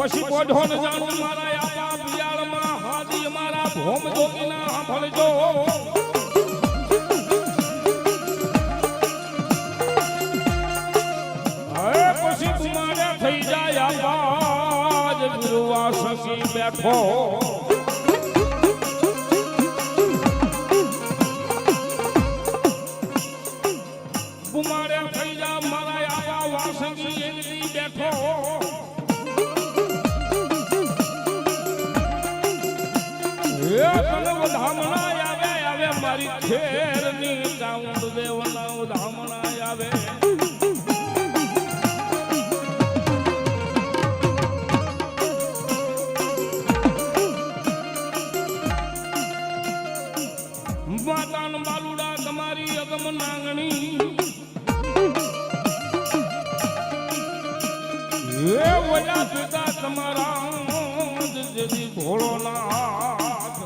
પછી કોઢો ન જાણું મારા આપા પિયાળમાં હાજી મારા ભોમ જોગીના સાંભળજો પછી તુમારે થઈ જાય આવાજ, ગુરુવા સખી બેઠો. કુમારે થઈ જા મારા બેઠો. એ ધામણા આવે આવે મારી ખેરની ચાઉંડ દેવના વધામણા આવે. એ વયા પિતા તમારા જેથી ભોળોનાથ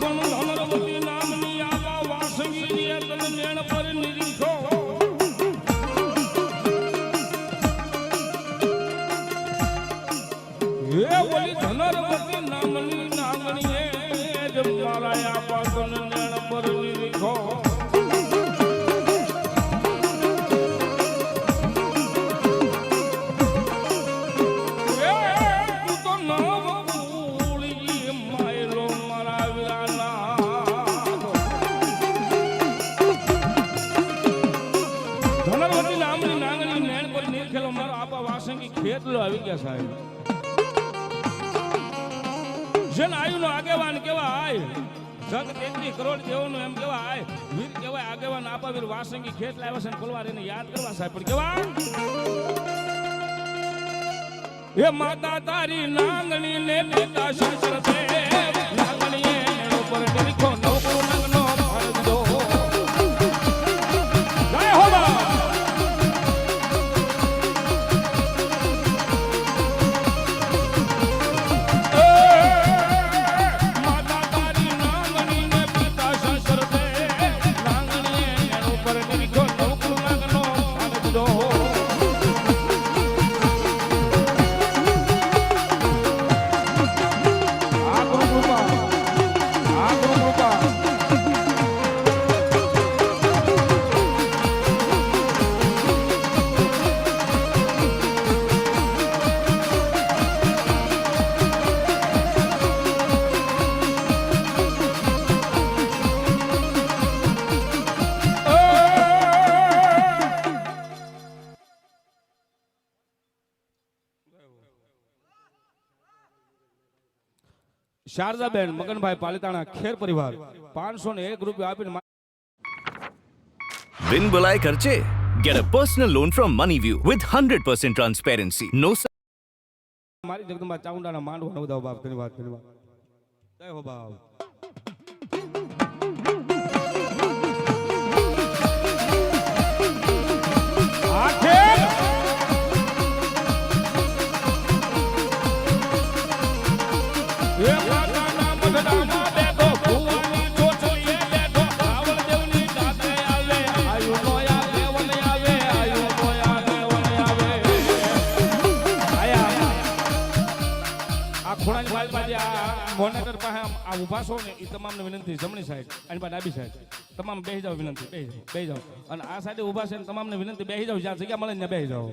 પણ ધમરવતી નામની આવા વાસંગી તન મેણ પર નિરીખો એ ઓલી ધનરવતી નામની નાંગણીએ જ મારા આપા તન મેણ પર નિરીખો ખેતલો આવી ગયા સાહેબ. જેને આયુનો આગેવાન કેવાય જગ તેત્રી કરોડ દેવોનું એમ કેવાય વીર કેવાય આગેવાન આપા વીર વાસંગી ખેત લાવ્યા છે ને ખોલવા એને યાદ કરવા સાહેબ. પણ કેવા? એ માતા તારી નાંગણી ને પિતા શાસ્ત્ર છે નાંગણી ઉપર પર ડરીખો નવકો નાંગનો શારદાબેન મગનભાઈ પાલિતાણા ખેર પરિવાર. પાંચસો ને એક રૂપિયા આપીને બિન બોલાય ખર્ચે? Get a personal loan from Money View with hundred percent transparency નો મારી જગદંબા ચાઉંડાના માંડવાનો બધા બાપ ધન્યવાદ ધન્યવાદ જય હો બાપ. આ પાસે આમ આ ઊભા છો ને, એ તમામને વિનંતી જમણી સાઈડ અને પાસે ડાબી સાઈડ. તમામ બેસી જાઓ, વિનંતી બેસી જાઓ બેસી જાઓ. અને આ સાઈડે ઊભા છે ને, તમામને વિનંતી બેસી જાઓ, જ્યાં જગ્યા મળે ને બેસી જાઓ.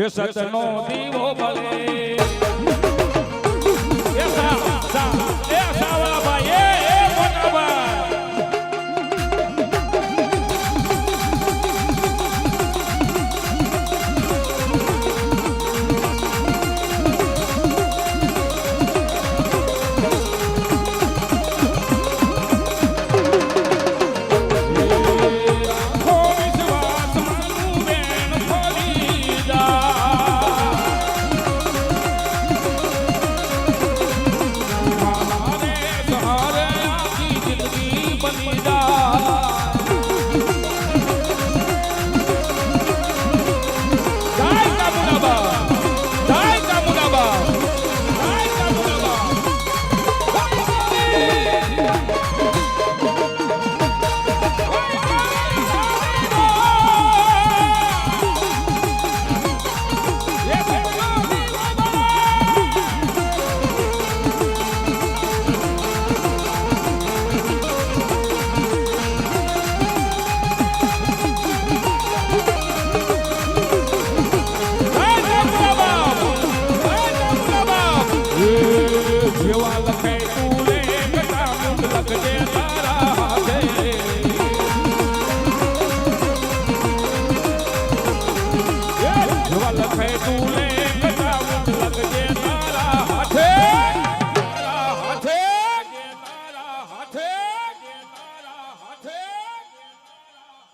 એ સતનો દીવો બળે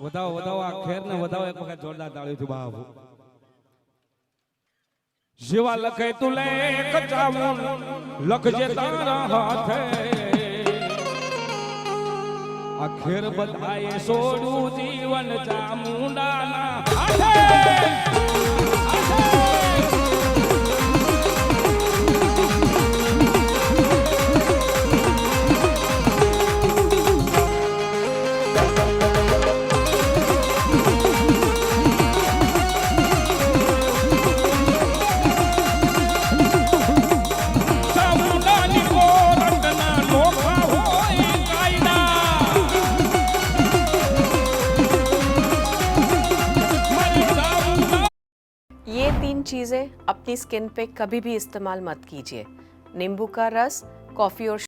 વધાવો વધાવો આ ખેર ને વધાવો એક વખત જોરદાર તાળ્યું છું બાબુ જેવા લખે તું લે કચાવું લખજે તારા હાથે. આ ખેર બધાએ સોડું જીવન ચામુંડાના चीज़ें अपनी स्किन पे कभी भी इस्तेमाल मत कीजिए नींबू का रस कॉफ़ी और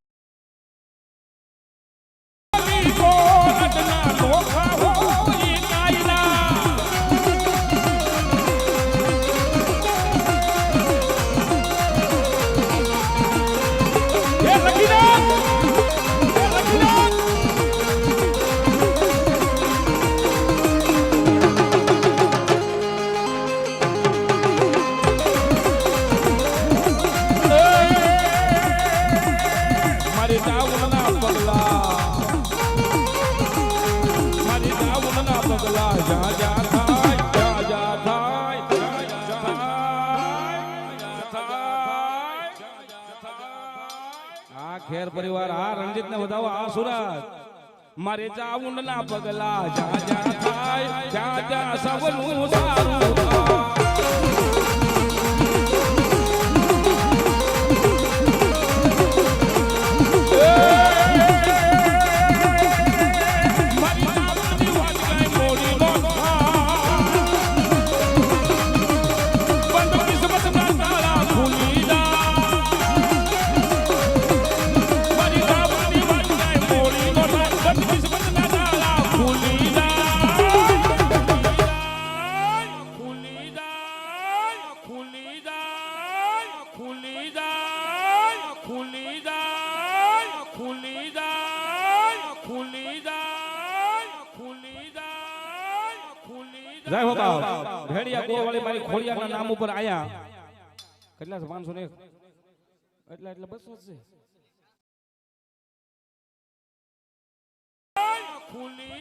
પરિવાર આ રણજીત ને વધાવો આ સુરત. મારે ચાવના પગલા જા જા થાય જા જા સવનું સારું. થાય જાય. હો બાપ ભેડિયા ગોવાળી મારી ખોડિયાના નામ ઉપર આયા. કેટલા પાંચસો ને એટલા, એટલે બસો છે. ખુલી